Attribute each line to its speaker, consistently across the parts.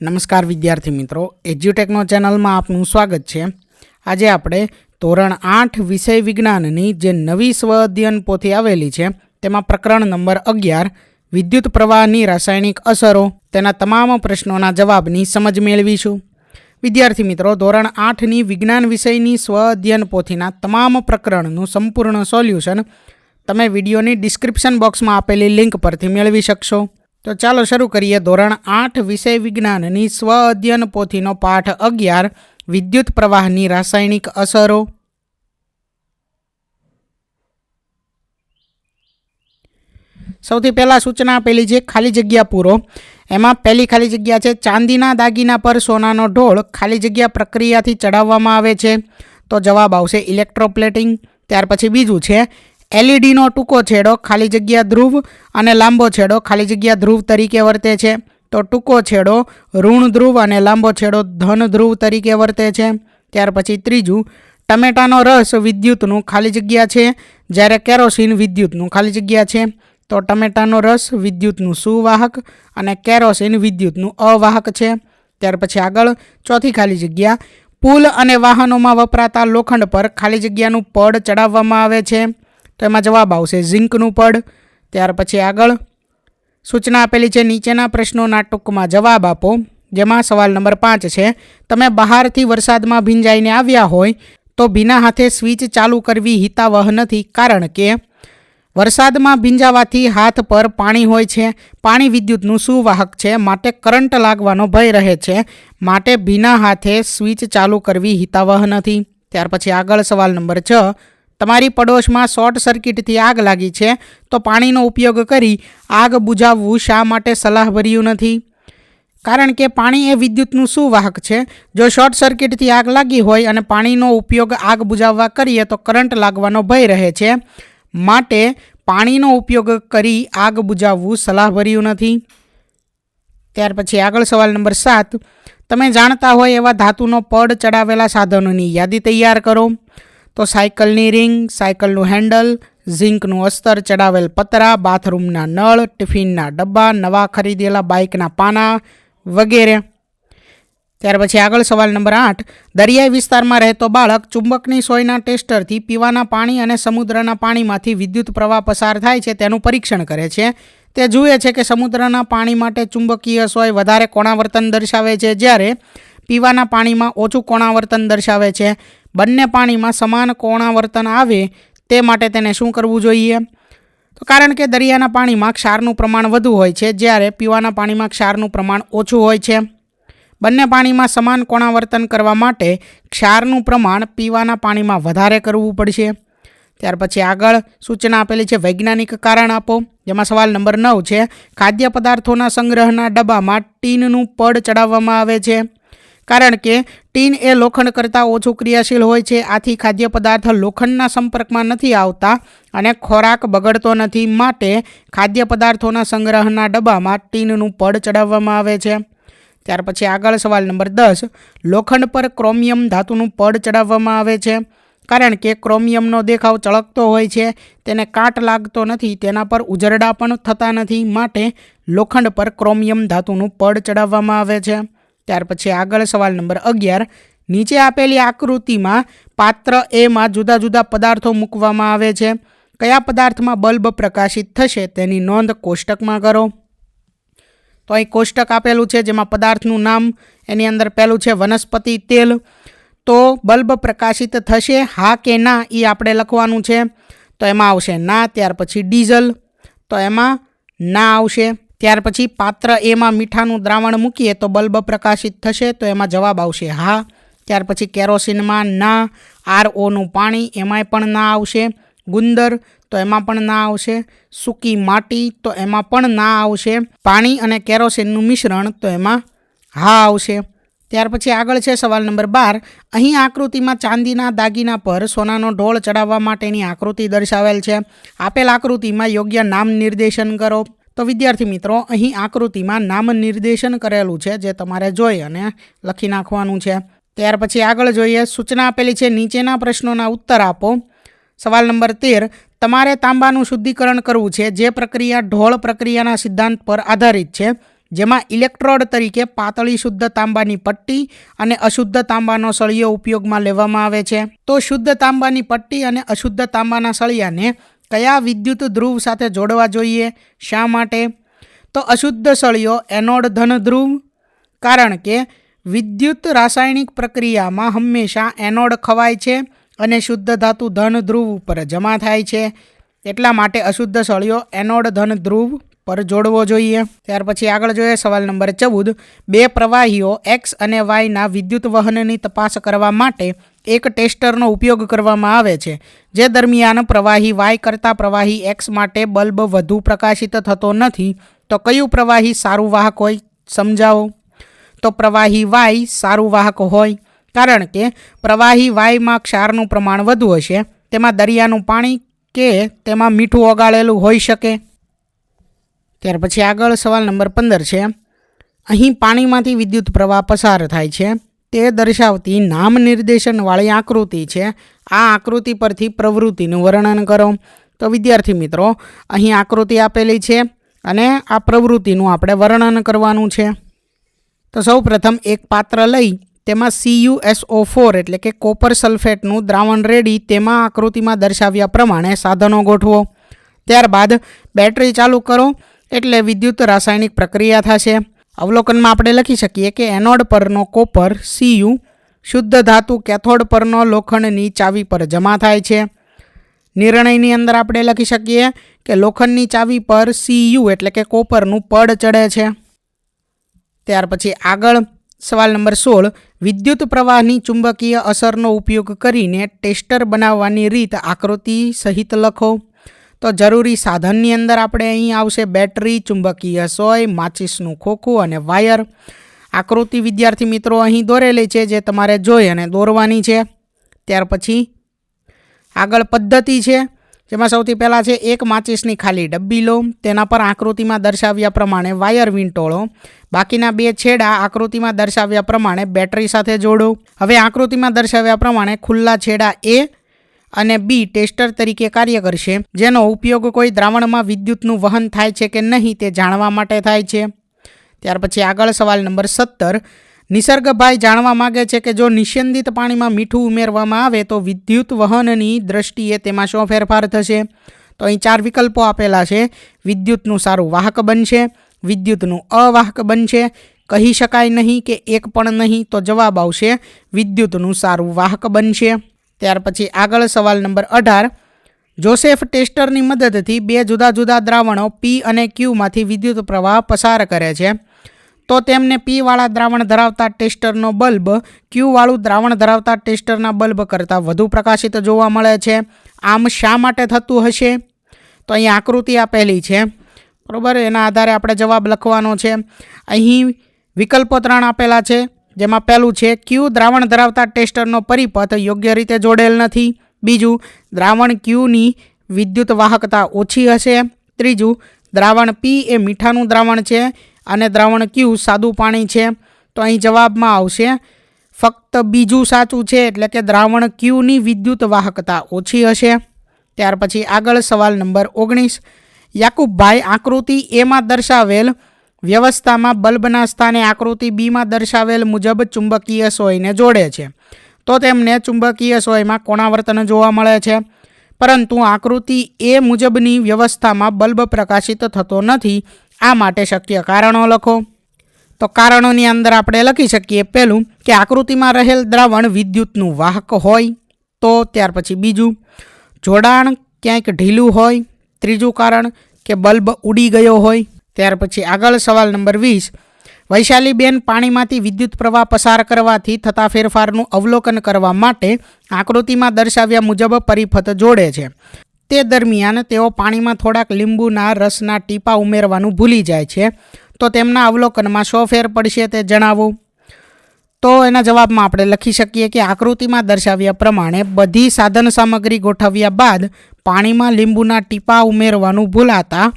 Speaker 1: નમસ્કાર વિદ્યાર્થી મિત્રો એજ્યુટેકનો ચેનલમાં આપનું સ્વાગત છે. આજે આપણે ધોરણ આઠ વિષય વિજ્ઞાનની જે નવી સ્વ અધ્યયન પોથી આવેલી છે, તેમાં પ્રકરણ નંબર અગિયાર, વિદ્યુત પ્રવાહની રાસાયણિક અસરો, તેના તમામ પ્રશ્નોના જવાબની સમજ મેળવીશું. વિદ્યાર્થી મિત્રો, ધોરણ આઠની વિજ્ઞાન વિષયની સ્વ અધ્યયન પોથીના તમામ પ્રકરણનું સંપૂર્ણ સોલ્યુશન તમે વિડીયોની ડિસ્ક્રિપ્શન બોક્સમાં આપેલી લિંક પરથી મેળવી શકશો. તો ચાલો શરૂ કરીએ ધોરણ આઠ વિષય વિજ્ઞાનની સ્વ અધ્યયન પોથીનો પાઠ અગિયાર, વિદ્યુત પ્રવાહની રાસાયણિક અસરો. સૌથી પહેલાં સૂચના આપેલી છે, ખાલી જગ્યા પૂરો. એમાં પહેલી ખાલી જગ્યા છે, ચાંદીના દાગીના પર સોનાનો ઢોળ ખાલી જગ્યા પ્રક્રિયાથી ચડાવવામાં આવે છે. તો જવાબ આવશે ઇલેક્ટ્રોપ્લેટિંગ. ત્યાર પછી બીજું છે એલઈડીનો ટૂંકો છેડો ખાલી જગ્યા ધ્રુવ અને લાંબો છેડો ખાલી જગ્યા ધ્રુવ તરીકે વર્તે છે. તો ટૂંકો છેડો ઋણ ધ્રુવ અને લાંબો છેડો ધન ધ્રુવ તરીકે વર્તે છે. ત્યાર પછી ત્રીજું, ટમેટાનો રસ વિદ્યુતનું ખાલી જગ્યા છે. જ્યારે કેરોસીન વિદ્યુતનું ખાલી જગ્યા છે, તો ટમેટાનો રસ વિદ્યુતનું સુવાહક અને કેરોસીન વિદ્યુતનું અવાહક છે. ત્યાર પછી આગળ, ચોથી ખાલી જગ્યા, પુલ અને વાહનોમાં વપરાતા લોખંડ પર ખાલી જગ્યાનું પડ ચડાવવામાં આવે છે. તો એમાં જવાબ આવશે ઝીંકનું પડ. ત્યાર પછી આગળ. સૂચના આપેલી છે, નીચેના પ્રશ્નોના ટૂંકમાં જવાબ આપો. જેમાં સવાલ નંબર પાંચ છે, તમે બહારથી વરસાદમાં ભીંજાઈને આવ્યા હોય તો ભીના હાથે સ્વિચ ચાલુ કરવી હિતાવહ નથી, કારણ કે વરસાદમાં ભીંજાવાથી હાથ પર પાણી હોય છે, પાણી વિદ્યુતનું સુવાહક છે, માટે કરંટ લાગવાનો ભય રહે છે, માટે ભીના હાથે સ્વિચ ચાલુ કરવી હિતાવહ નથી. ત્યાર પછી આગળ સવાલ નંબર છ તમારી પડોશમાં શોર્ટ સર્કિટથી આગ લાગી છે, તો પાણીનો ઉપયોગ કરી આગ બુઝાવવું શા માટે સલાહભર્યું નથી? કારણ કે પાણી એ વિદ્યુતનું સુવાહક છે. જો શોર્ટ સર્કિટથી આગ લાગી હોય અને પાણીનો ઉપયોગ આગ બુઝાવવા કરીએ, તો કરંટ લાગવાનો ભય રહે છે. માટે પાણીનો ઉપયોગ કરી આગ બુઝાવવું સલાહભર્યું નથી. ત્યાર પછી આગળ સવાલ નંબર સાત. તમે જાણતા હોય એવા ધાતુનો પડ ચડાવેલા સાધનોની યાદી તૈયાર કરો. તો સાયકલની રિંગ, સાયકલનું હેન્ડલ, ઝીંકનું અસ્તર, ચડાવેલ પતરા, બાથરૂમના નળ, ટિફિનના ડબ્બા, નવા ખરીદેલા બાઇકના પાના વગેરે. ત્યાર પછી આગળ સવાલ નંબર આઠ. દરિયાઈ વિસ્તારમાં રહેતો બાળક ચુંબકની સોયના ટેસ્ટરથી પીવાના પાણી અને સમુદ્રના પાણીમાંથી વિદ્યુત પ્રવાહ પસાર થાય છે તેનું પરીક્ષણ કરે છે. તે જુએ છે કે સમુદ્રના પાણી માટે ચુંબકીય સોય વધારે કોણાવર્તન દર્શાવે છે જ્યારે પીવાના પાણીમાં ઓછું કોણાવર્તન દર્શાવે છે. બંને પાણીમાં સમાન કોણાવર્તન આવે તે માટે તેને શું કરવું જોઈએ? તો કારણ કે દરિયાના પાણીમાં ક્ષારનું પ્રમાણ વધુ હોય છે, જ્યારે પીવાના પાણીમાં ક્ષારનું પ્રમાણ ઓછું હોય છે. બંને પાણીમાં સમાન કોણાવર્તન કરવા માટે ક્ષારનું પ્રમાણ પીવાના પાણીમાં વધારે કરવું પડશે. ત્યાર પછી આગળ સૂચના આપેલી છે, વૈજ્ઞાનિક કારણ આપો, જેમાં સવાલ નંબર નવ છે ખાદ્ય પદાર્થોના સંગ્રહના ડબ્બામાં ટીનનું પડ ચડાવવામાં આવે છે. કારણ કે ટીન એ લોખંડ કરતાં ઓછું ક્રિયાશીલ હોય છે. આથી ખાદ્ય પદાર્થ લોખંડના સંપર્કમાં નથી આવતા અને ખોરાક બગડતો નથી. માટે ખાદ્ય પદાર્થોના સંગ્રહના ડબ્બામાં ટીનનું પડ ચડાવવામાં આવે છે. ત્યાર પછી આગળ સવાલ નંબર દસ. લોખંડ પર ક્રોમિયમ ધાતુનું પડ ચડાવવામાં આવે છે. કારણ કે ક્રોમિયમનો દેખાવ ચળકતો હોય છે. તેને કાટ લાગતો નથી. તેના પર ઉજરડા પણ થતા નથી. માટે લોખંડ પર ક્રોમિયમ ધાતુનું પડ ચડાવવામાં આવે છે. ત્યાર પછી આગળ સવાલ નંબર અગિયાર. નીચે આપેલી આકૃતિમાં પાત્ર એમાં જુદા જુદા પદાર્થો મૂકવામાં આવે છે. કયા પદાર્થમાં બલ્બ પ્રકાશિત થશે તેની નોંધ કોષ્ટકમાં કરો. તો અહીં કોષ્ટક આપેલું છે જેમાં પદાર્થનું નામ, એની અંદર પહેલું છે વનસ્પતિ તેલ. તો બલ્બ પ્રકાશિત થશે હા કે ના એ આપણે લખવાનું છે. તો એમાં આવશે ના, ત્યાર પછી ડીઝલ. તો એમાં ના આવશે. ત્યાર પછી પાત્ર એમાં મીઠાનું દ્રાવણ મૂકીએ તો બલ્બ પ્રકાશિત થશે તો એમાં જવાબ આવશે હા. ત્યાર પછી કેરોસીનમાં ના આરઓનું પાણી એમાંય પણ ના આવશે. ગુંદર તો એમાં પણ ના આવશે. સૂકી માટી તો એમાં પણ ના આવશે. પાણી અને કેરોસીનનું મિશ્રણ તો એમાં હા આવશે. ત્યાર પછી આગળ છે સવાલ નંબર બાર. અહીં આકૃતિમાં ચાંદીના દાગીના પર સોનાનો ઢોળ ચડાવવા માટેની આકૃતિ દર્શાવેલ છે. આપેલ આકૃતિમાં યોગ્ય નામ નિર્દેશન કરો. તો વિદ્યાર્થી મિત્રો, અહીં આકૃતિમાં નામ નિર્દેશન કરેલું છે, જે તમારે જોઈ અને લખી નાખવાનું છે. ત્યાર પછી આગળ જોઈએ, સૂચના આપેલી છે, નીચેના પ્રશ્નોના ઉત્તર આપો. સવાલ નંબર તેર, તમારે તાંબાનું શુદ્ધિકરણ કરવું છે, જે પ્રક્રિયા ઢોળ પ્રક્રિયાના સિદ્ધાંત પર આધારિત છે, જેમાં ઇલેક્ટ્રોડ તરીકે પાતળી શુદ્ધ તાંબાની પટ્ટી અને અશુદ્ધ તાંબાનો સળિયો ઉપયોગમાં લેવામાં આવે છે. તો શુદ્ધ તાંબાની પટ્ટી અને અશુદ્ધ તાંબાના સળિયાને કયા વિદ્યુત ધ્રુવ સાથે જોડવા જોઈએ? શા માટે? તો અશુદ્ધ સળિયો, એનોડ ધન ધ્રુવ. કારણ કે વિદ્યુત રાસાયણિક પ્રક્રિયામાં હંમેશા એનોડ ખવાય છે અને શુદ્ધ ધાતુ ધન ધ્રુવ ઉપર જમા થાય છે. એટલા માટે અશુદ્ધ સળિયો, એનોડ ધન ધ્રુવ પર જોડવો જોઈએ. ત્યાર પછી આગળ જોઈએ સવાલ નંબર ચૌદ. બે પ્રવાહીઓ એક્સ અને વાયના વિદ્યુત વહનની તપાસ કરવા માટે એક ટેસ્ટરનો ઉપયોગ કરવામાં આવે છે, જે દરમિયાન પ્રવાહી વાય કરતાં પ્રવાહી એક્સ માટે બલ્બ વધુ પ્રકાશિત થતો નથી, તો કયું પ્રવાહી સારું વાહક હોય, સમજાવો? તો પ્રવાહી વાય સારું વાહક હોય, કારણ કે પ્રવાહી વાયમાં ક્ષારનું પ્રમાણ વધુ હશે, તેમાં દરિયાનું પાણી કે તેમાં મીઠું ઓગાળેલું હોઈ શકે. ત્યાર પછી આગળ સવાલ નંબર પંદર છે. અહીં પાણીમાંથી વિદ્યુત પ્રવાહ પસાર થાય છે. તે દર્શાવતી નામ નિર્દેશનવાળી આકૃતિ છે. આ આકૃતિ પરથી પ્રવૃત્તિનું વર્ણન કરો. તો વિદ્યાર્થી મિત્રો, અહીં આકૃતિ આપેલી છે અને આ પ્રવૃત્તિનું આપણે વર્ણન કરવાનું છે. તો સૌ પ્રથમ એક પાત્ર લઈ, તેમાં સીયુએસઓ ફોર એટલે કે કોપર સલ્ફેટનું દ્રાવણ રેડી, તેમાં આકૃતિમાં દર્શાવ્યા પ્રમાણે સાધનો ગોઠવો. ત્યારબાદ બેટરી ચાલુ કરો, એટલે વિદ્યુત રાસાયણિક પ્રક્રિયા થશે. અવલોકનમાં આપણે લખી શકીએ કે એનોડ પરનો કોપર સીયુ શુદ્ધ ધાતુ કેથોડ પરનો લોખંડની ચાવી પર જમા થાય છે. નિર્ણયની અંદર આપણે લખી શકીએ કે લોખંડની ચાવી પર સીયુ એટલે કે કોપરનું પડ ચડે છે. ત્યાર પછી આગળ સવાલ નંબર સોળ, વિદ્યુત પ્રવાહની ચુંબકીય અસરનો ઉપયોગ કરીને ટેસ્ટર બનાવવાની રીત આકૃતિ સહિત લખો. તો જરૂરી સાધનની અંદર આપણે અહીં આવશે બેટરી, ચુંબકીય સોય, માચિસનું ખોખું અને વાયર. આકૃતિ વિદ્યાર્થી મિત્રો અહીં દોરેલી છે જે તમારે જોઈ અને દોરવાની છે. ત્યાર પછી આગળ પદ્ધતિ છે, જેમાં સૌથી પહેલાં છે એક માચિસની ખાલી ડબ્બી લો, તેના પર આકૃતિમાં દર્શાવ્યા પ્રમાણે વાયર વીંટોળો, બાકીના બે છેડા આકૃતિમાં દર્શાવ્યા પ્રમાણે બેટરી સાથે જોડો. હવે આકૃતિમાં દર્શાવ્યા પ્રમાણે ખુલ્લા છેડા એ અને બી ટેસ્ટર તરીકે કાર્ય કરશે, જેનો ઉપયોગ કોઈ દ્રાવણમાં વિદ્યુતનું વહન થાય છે કે નહીં તે જાણવા માટે થાય છે. ત્યાર પછી આગળ સવાલ નંબર સત્તર. નિસર્ગભાઈ જાણવા માગે છે કે જો નિસ્યંદિત પાણીમાં મીઠું ઉમેરવામાં આવે તો વિદ્યુત વહનની દ્રષ્ટિએ તેમાં શું ફેરફાર થશે? તો અહીં ચાર વિકલ્પો આપેલા છે. વિદ્યુતનું સારું વાહક બનશે, વિદ્યુતનું અવાહક બનશે, કહી શકાય નહીં કે એક પણ નહીં તો જવાબ આવશે, વિદ્યુતનું સારું વાહક બનશે. ત્યાર પછી આગળ સવાલ નંબર અઢાર. જોસેફ ટેસ્ટરની મદદથી બે જુદા જુદા દ્રાવણો પી અને ક્યુમાંથી વિદ્યુત પ્રવાહ પસાર કરે છે. તો તેમને પીવાળા દ્રાવણ ધરાવતા ટેસ્ટરનો બલ્બ ક્યુવાળું દ્રાવણ ધરાવતા ટેસ્ટરના બલ્બ કરતાં વધુ પ્રકાશિત જોવા મળે છે. આમ શા માટે થતું હશે? તો અહીં આકૃતિ આપેલી છે. બરાબર? એના આધારે આપણે જવાબ લખવાનો છે. અહીં વિકલ્પો ત્રણ આપેલા છે. જેમાં પહેલું છે, ક્યુ દ્રાવણ ધરાવતા ટેસ્ટરનો પરિપથ યોગ્ય રીતે જોડેલ નથી. બીજું, દ્રાવણ ક્યુની વિદ્યુત વાહકતા ઓછી હશે. ત્રીજું, દ્રાવણ પી એ મીઠાનું દ્રાવણ છે અને દ્રાવણ ક્યુ સાદું પાણી છે. તો અહીં જવાબમાં આવશે, ફક્ત બીજું સાચું છે એટલે કે દ્રાવણ ક્યુની વિદ્યુત વાહકતા ઓછી હશે. ત્યાર પછી આગળ સવાલ નંબર ઓગણીસ. યાકુબભાઈ આકૃતિ એમાં દર્શાવેલ વ્યવસ્થામાં બલ્બના સ્થાને આકૃતિ બીમાં દર્શાવેલ મુજબ ચુંબકીય સોયને જોડે છે. તો તેમને ચુંબકીય સોયમાં કોણાવર્તન જોવા મળે છે. પરંતુ આકૃતિ એ મુજબની વ્યવસ્થામાં બલ્બ પ્રકાશિત થતો નથી. આ માટે શક્ય કારણો લખો. તો કારણોની અંદર આપણે લખી શકીએ પહેલું કે આકૃતિમાં રહેલ દ્રાવણ વિદ્યુતનું વાહક હોય. તો ત્યાર પછી બીજું, જોડાણ ક્યાંક ઢીલું હોય. ત્રીજું કારણ કે બલ્બ ઉડી ગયો હોય. ત્યાર પછી આગળ સવાલ નંબર વીસ. વૈશાલીબેન પાણીમાંથી વિદ્યુત પ્રવાહ પસાર કરવાથી થતા ફેરફારનું અવલોકન કરવા માટે આકૃતિમાં દર્શાવ્યા મુજબ પરિપથ જોડે છે. તે દરમિયાન તેઓ પાણીમાં થોડાક લીંબુના રસના ટીપા ઉમેરવાનું ભૂલી જાય છે. તો તેમના અવલોકનમાં શો ફેર પડશે તે જણાવો. તો એના જવાબમાં આપણે લખી શકીએ કે આકૃતિમાં દર્શાવ્યા પ્રમાણે બધી સાધન સામગ્રી ગોઠવ્યા બાદ પાણીમાં લીંબુના ટીપા ઉમેરવાનું ભૂલાતા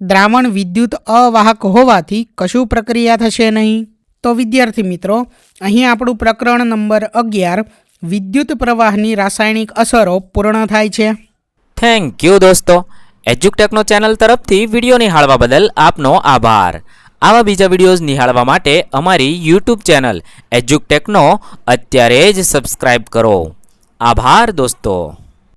Speaker 1: દ્રાવણ વિદ્યુત અવાહક હોવાથી કશું પ્રક્રિયા થશે નહીં. તો વિદ્યાર્થી મિત્રો, અહીં આપણું પ્રકરણ નંબર અગિયાર, વિદ્યુત પ્રવાહની રાસાયણિક અસરો પૂર્ણ થાય છે.
Speaker 2: થેન્ક યુ દોસ્તો. એજ્યુકટેકનો ચેનલ તરફથી વીડિયો નિહાળવા બદલ આપનો આભાર. આવા બીજા વિડીયોઝ નિહાળવા માટે અમારી યુટ્યુબ ચેનલ એજ્યુકટેકનો અત્યારે જ સબસ્ક્રાઇબ કરો. આભાર દોસ્તો.